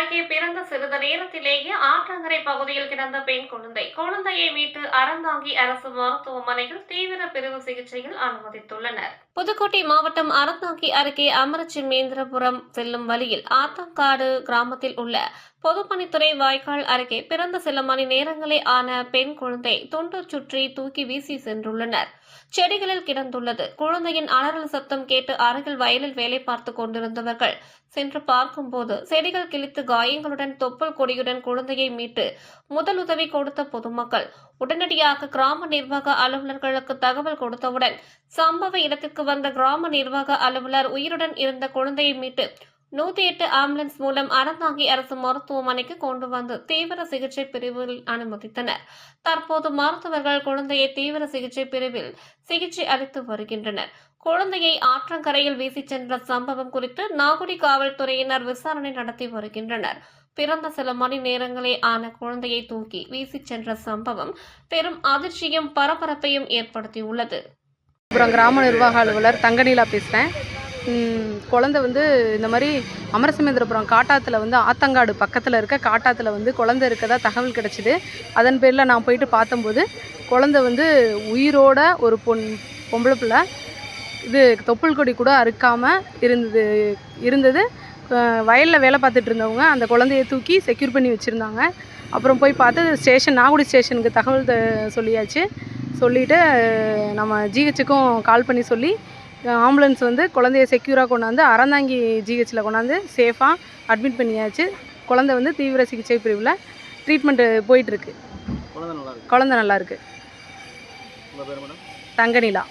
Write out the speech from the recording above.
அருகே பிறந்த சிறிது நேரத்திலேயே ஆற்றங்கரை பகுதியில் கிடந்த பெண் குழந்தை. குழந்தையை மீட்டு அறந்தாங்கி அரசு மருத்துவமனையில் தீவிர பிரிவு சிகிச்சையில் அனுமதித்துள்ளனர். புதுக்கோட்டை மாவட்டம் அறந்தாங்கி அருகே அமரச்சிமேந்திரபுரம் செல்லும் வழியில் ஆத்தங்காடு கிராமத்தில் உள்ள பொதுப்பணித்துறை வாய்க்கால் அருகே பிறந்த சில மணி நேரங்களே ஆன பெண் குழந்தை துண்டு சுற்றி தூக்கி வீசி சென்றுள்ளனர். செடிகளில் கிடந்துள்ளது. குழந்தையின் அலறல் சத்தம் கேட்டு அருகில் வயலில் வேலை பார்த்து கொண்டிருந்தவர்கள் சென்று பார்க்கும்போது செடிகள் கிழித்து காயங்களுடன் தொப்புள் கொடியுடன் குழந்தையை மீட்டு முதலுதவி கொடுத்த பொதுமக்கள். உடனடியாக கிராம நிர்வாக அலுவலர்களுக்கு தகவல் கொடுத்தவுடன் சம்பவ இடத்திற்கு வந்த கிராம நிர்வாக அலுவலர் உயிருடன் இருந்த குழந்தையை மீட்டு நூத்தி எட்டு ஆம்புலன்ஸ் மூலம் அறந்தாங்கி அரசு மருத்துவமனைக்கு கொண்டு வந்து தீவிர சிகிச்சை பிரிவில் அனுமதித்தனர். தற்போது மருத்துவர்கள் குழந்தையை தீவிர சிகிச்சை பிரிவில் சிகிச்சை அளித்து வருகின்றனர். குழந்தையை ஆற்றங்கரையில் வீசிச் சென்ற சம்பவம் குறித்து நாகுடி காவல்துறையினர் விசாரணை நடத்தி வருகின்றனர். பிறந்த சில மணி நேரங்களே ஆன குழந்தையை தூக்கி வீசிச் சென்ற சம்பவம் பெரும் அதிர்ச்சியும் பரபரப்பையும் ஏற்படுத்தியுள்ளது. அப்புறம் கிராம நிர்வாக அலுவலர் தங்கநீலா பேசுகிறேன் குழந்தை வந்து இந்த மாதிரி அமரசமேந்திரபுரம் காட்டாத்தில் வந்து ஆத்தங்காடு பக்கத்தில் இருக்க காட்டாத்தில் வந்து குழந்தை இருக்கதா தகவல் கிடச்சிது. அதன் பேரில் நான் போயிட்டு பார்த்தம்போது குழந்தை வந்து உயிரோட ஒரு பொன் பொம்பளை பிள்ளை. இது தொப்புள் கொடி கூட அறுக்காமல் இருந்தது இருந்தது. வயலில் வேலை பார்த்துட்டு இருந்தவங்க அந்த குழந்தைய தூக்கி செக்யூர் பண்ணி வச்சுருந்தாங்க. அப்புறம் போய் பார்த்து ஸ்டேஷன் நாகுடி ஸ்டேஷனுக்கு தகவல் த- சொல்லியாச்சு. சொல்லிவிட்டு நம்ம ஜிஹெச்சுக்கும் கால் பண்ணி சொல்லி ஆம்புலன்ஸ் வந்து குழந்தைய செக்யூராக கொண்டாந்து அறந்தாங்கி ஜிஹெச்சில் கொண்டாந்து சேஃபாக அட்மிட் பண்ணியாச்சு. குழந்தை வந்து தீவிர சிகிச்சை பிரிவில் ட்ரீட்மெண்ட்டு போயிட்டுருக்கு குழந்தை நல்லா இருக்கு. குழந்தை நல்லா இருக்கு. உங்கள் பேர் மேடம் தங்கநிலா.